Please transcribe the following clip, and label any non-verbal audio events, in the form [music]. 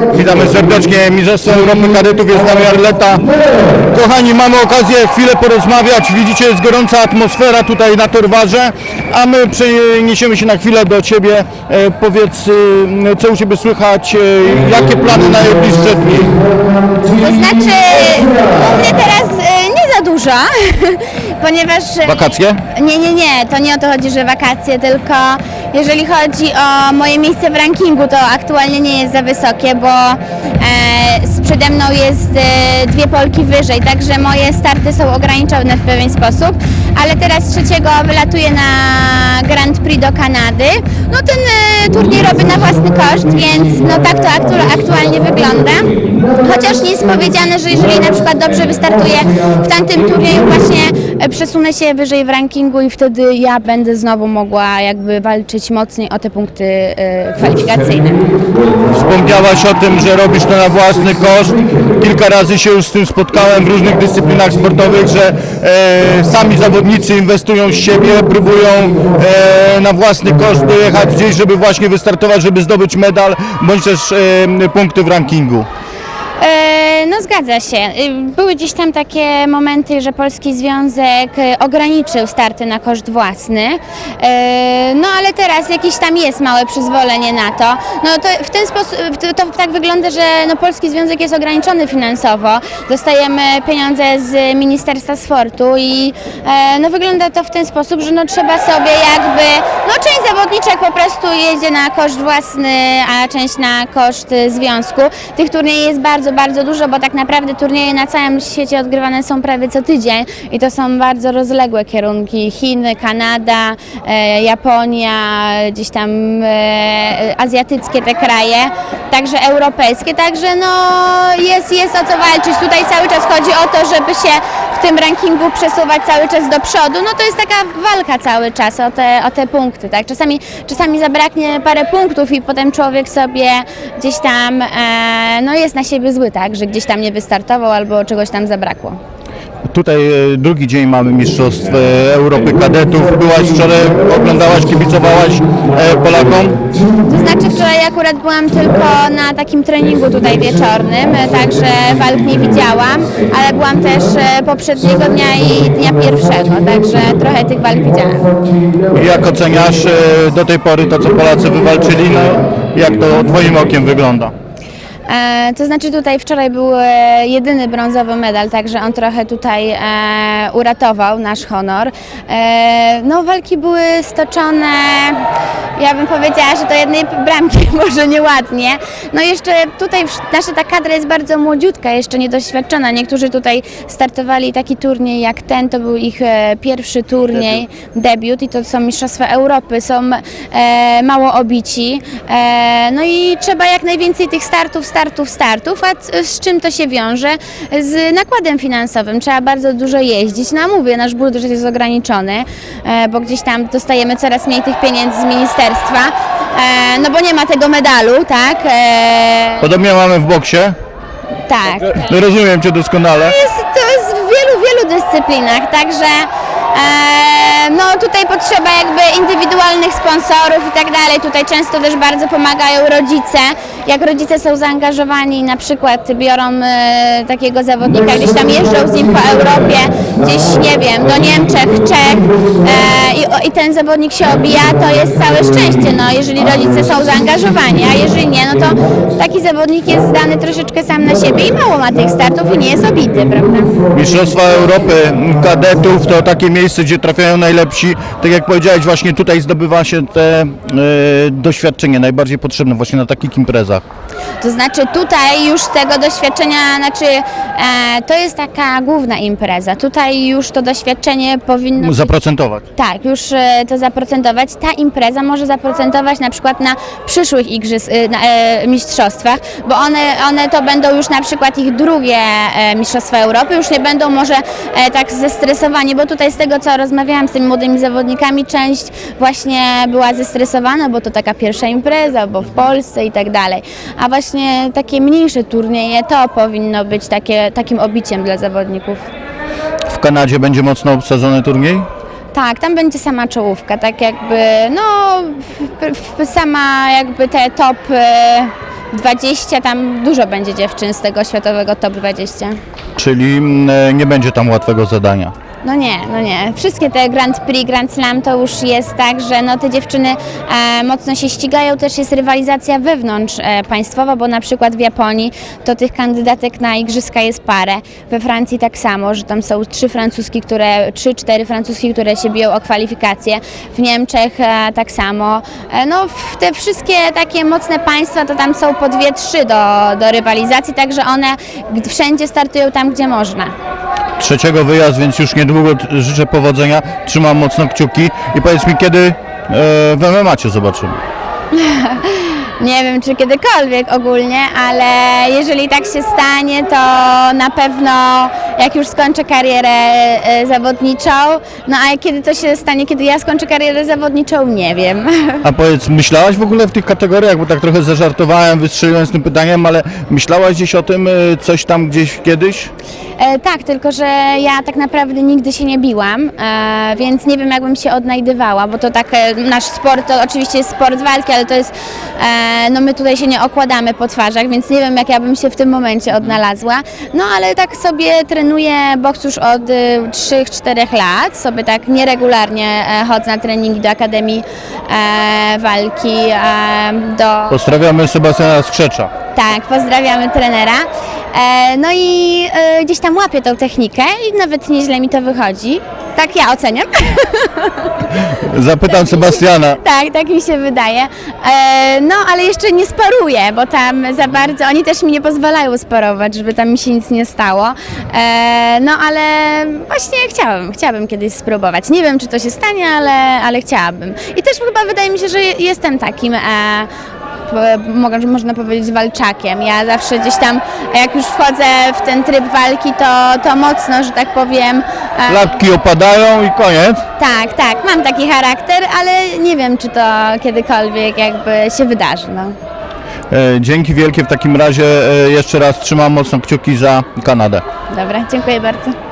Witamy serdecznie, Mistrzostwo Europy Kadetów jest z nami Arleta. Kochani, mamy okazję chwilę porozmawiać. Widzicie, jest gorąca atmosfera tutaj na Torwarze, a my przeniesiemy się na chwilę do Ciebie. E, powiedz, e, co u Ciebie słychać, e, jakie plany na najbliższe dni? To znaczy, mnie teraz e, nie za dużo, [laughs] ponieważ... e, Wakacje? Nie, nie, nie, to nie o to chodzi, że wakacje, tylko jeżeli chodzi o moje miejsce w rankingu, to aktualnie nie jest za wysokie, bo e, przede mną jest e, dwie Polki wyżej, także moje starty są ograniczone w pewien sposób, ale teraz trzeciego wylatuję na Grand Prix do Kanady. No ten e, turniej robię na własny koszt, więc no tak to aktu- aktualnie wygląda. Chociaż nie jest powiedziane, że jeżeli na przykład dobrze wystartuję w tamtym turnieju, właśnie e, przesunę się wyżej w rankingu i wtedy ja będę znowu mogła jakby walczyć mocniej o te punkty e, kwalifikacyjne. Wspomniałaś o tym, że robisz to na własny koszt. Kilka razy się już z tym spotkałem w różnych dyscyplinach sportowych, że sami zawodnicy inwestują z siebie, próbują e, na własny koszt dojechać gdzieś, żeby właśnie wystartować, żeby zdobyć medal, bądź też e, punkty w rankingu. No zgadza się. Y, Były gdzieś tam takie momenty, że Polski Związek e, ograniczył starty na koszt własny. E, No ale teraz jakieś tam jest małe przyzwolenie na to. No to w ten sposób to, tak wygląda, że no Polski Związek jest ograniczony finansowo. Dostajemy pieniądze z Ministerstwa Sportu i e, no wygląda to w ten sposób, że no trzeba sobie jakby no część zawodniczek po prostu jedzie na koszt własny, a część na koszt y, związku. Tych turniejów jest bardzo, bardzo dużo, bo tak naprawdę turnieje na całym świecie odgrywane są prawie co tydzień i to są bardzo rozległe kierunki. Chiny, Kanada, e, Japonia, gdzieś tam e, azjatyckie te kraje, także europejskie, także no jest, jest o co walczyć. Tutaj cały czas chodzi o to, żeby się w tym rankingu przesuwać cały czas do przodu. No to jest taka walka cały czas o te, o te punkty, tak? Czasami, czasami zabraknie parę punktów i potem człowiek sobie gdzieś tam e, no jest na siebie zły, tak? Że gdzieś tam nie wystartował albo czegoś tam zabrakło. Tutaj e, drugi dzień mamy Mistrzostw e, Europy Kadetów. Byłaś wczoraj, oglądałaś, kibicowałaś e, Polakom? To znaczy wczoraj akurat byłam tylko na takim treningu tutaj wieczornym, także walk nie widziałam, ale byłam też poprzedniego dnia i dnia pierwszego, także trochę tych walk widziałam. Jak oceniasz do tej pory to, co Polacy wywalczyli? No, jak to Twoim okiem wygląda? E, to znaczy tutaj wczoraj był e, jedyny brązowy medal, także on trochę tutaj e, uratował nasz honor. E, no walki były stoczone, ja bym powiedziała, że do jednej bramki [laughs] może nieładnie. No jeszcze tutaj nasza ta kadra jest bardzo młodziutka, jeszcze niedoświadczona. Niektórzy tutaj startowali taki turniej jak ten, to był ich e, pierwszy turniej, debiut i to są Mistrzostwa Europy, są e, mało obici. E, no i trzeba jak najwięcej tych startów, startów, startów, a c- z czym to się wiąże? Z nakładem finansowym. Trzeba bardzo dużo jeździć. No a mówię, nasz budżet jest ograniczony, e, bo gdzieś tam dostajemy coraz mniej tych pieniędzy z ministerstwa, e, no bo nie ma tego medalu, tak? E, Podobnie mamy w boksie. tak. No, rozumiem Cię doskonale. jest, to jest w wielu, wielu dyscyplinach, także no tutaj potrzeba jakby indywidualnych sponsorów i tak dalej. Tutaj często też bardzo pomagają rodzice. Jak rodzice są zaangażowani, na przykład biorą e, takiego zawodnika, gdzieś tam jeżdżą z nim po Europie, gdzieś nie wiem, do Niemczech, Czech e, i, i ten zawodnik się obija, to jest całe szczęście, no jeżeli rodzice są zaangażowani, a jeżeli nie, no to taki zawodnik jest zdany troszeczkę sam na siebie i mało ma tych startów i nie jest obity, prawda? Mistrzostwa Europy Kadetów to takie miejsce, gdzie trafiają najlepsi. Tak jak powiedziałeś, właśnie tutaj zdobywa się te e, doświadczenie najbardziej potrzebne właśnie na takich imprezach. To znaczy tutaj już tego doświadczenia, znaczy e, to jest taka główna impreza. Tutaj już to doświadczenie powinno Zaprocentować. Tak, już e, to zaprocentować. Ta impreza może zaprocentować na przykład na przyszłych igrzysk, e, na, e, mistrzostwach, bo one, one to będą już na przykład ich drugie e, mistrzostwa Europy, już nie będą może e, tak zestresowani, bo tutaj z tego co rozmawiałam z tymi młodymi zawodnikami, część właśnie była zestresowana, bo to taka pierwsza impreza, bo w Polsce i tak dalej. A właśnie takie mniejsze turnieje to powinno być takie, takim obiciem dla zawodników. W Kanadzie będzie mocno obsadzony turniej? Tak, tam będzie sama czołówka, tak jakby, no, sama jakby te top e, 20, tam dużo będzie dziewczyn z tego światowego top 20. Czyli mm, e, nie będzie tam łatwego zadania. No nie, no nie. Wszystkie te Grand Prix, Grand Slam to już jest tak, że no te dziewczyny e, mocno się ścigają, też jest rywalizacja wewnątrz e, państwowa, bo na przykład w Japonii to tych kandydatek na igrzyska jest parę. We Francji tak samo, że tam są trzy francuski, które, trzy, cztery francuski, które się biją o kwalifikacje. W Niemczech e, tak samo. E, no te wszystkie takie mocne państwa to tam są po dwie, trzy do, do rywalizacji, także one wszędzie startują tam, gdzie można. Trzeciego wyjazd, więc już niedługo życzę powodzenia, trzymam mocno kciuki i powiedz mi kiedy e, w MMA cię zobaczymy. [laughs] Nie wiem, czy kiedykolwiek ogólnie, ale jeżeli tak się stanie, to na pewno jak już skończę karierę e, zawodniczą, no a kiedy to się stanie, kiedy ja skończę karierę zawodniczą, nie wiem. [laughs] A powiedz, myślałaś w ogóle w tych kategoriach, bo tak trochę zażartowałem, wystrzeliłem z tym pytaniem, ale myślałaś gdzieś o tym, e, coś tam gdzieś kiedyś? E, tak, tylko że ja tak naprawdę nigdy się nie biłam, e, więc nie wiem, jakbym się odnajdywała, bo to tak, e, nasz sport to oczywiście jest sport walki, ale to jest, e, no my tutaj się nie okładamy po twarzach, więc nie wiem, jak ja bym się w tym momencie odnalazła. No ale tak sobie trenuję boks już od y, 3-4 lat, sobie tak nieregularnie e, chodzę na treningi do Akademii e, Walki, e, do... Pozdrawiamy Sebastiana Skrzecza. Tak, pozdrawiamy trenera. E, no i e, gdzieś tam łapię tą technikę i nawet nieźle mi to wychodzi. Tak ja oceniam. [laughs] Zapytam Sebastiana. tak, tak mi się wydaje. E, no, ale jeszcze nie sparuję, bo tam za bardzo, oni też mi nie pozwalają sparować, żeby tam mi się nic nie stało. E, no, ale właśnie chciałabym, chciałabym kiedyś spróbować. Nie wiem, czy to się stanie, ale, ale chciałabym. I też chyba wydaje mi się, że jestem takim... E, można powiedzieć walczakiem. Ja zawsze gdzieś tam, jak już wchodzę w ten tryb walki, to, to mocno, że tak powiem. e, Latki opadają i koniec. tak, tak, mam taki charakter, ale nie wiem, czy to kiedykolwiek jakby się wydarzy. No. E, Dzięki wielkie w takim razie e, jeszcze raz trzymam mocno kciuki za Kanadę. Dobra, dziękuję bardzo.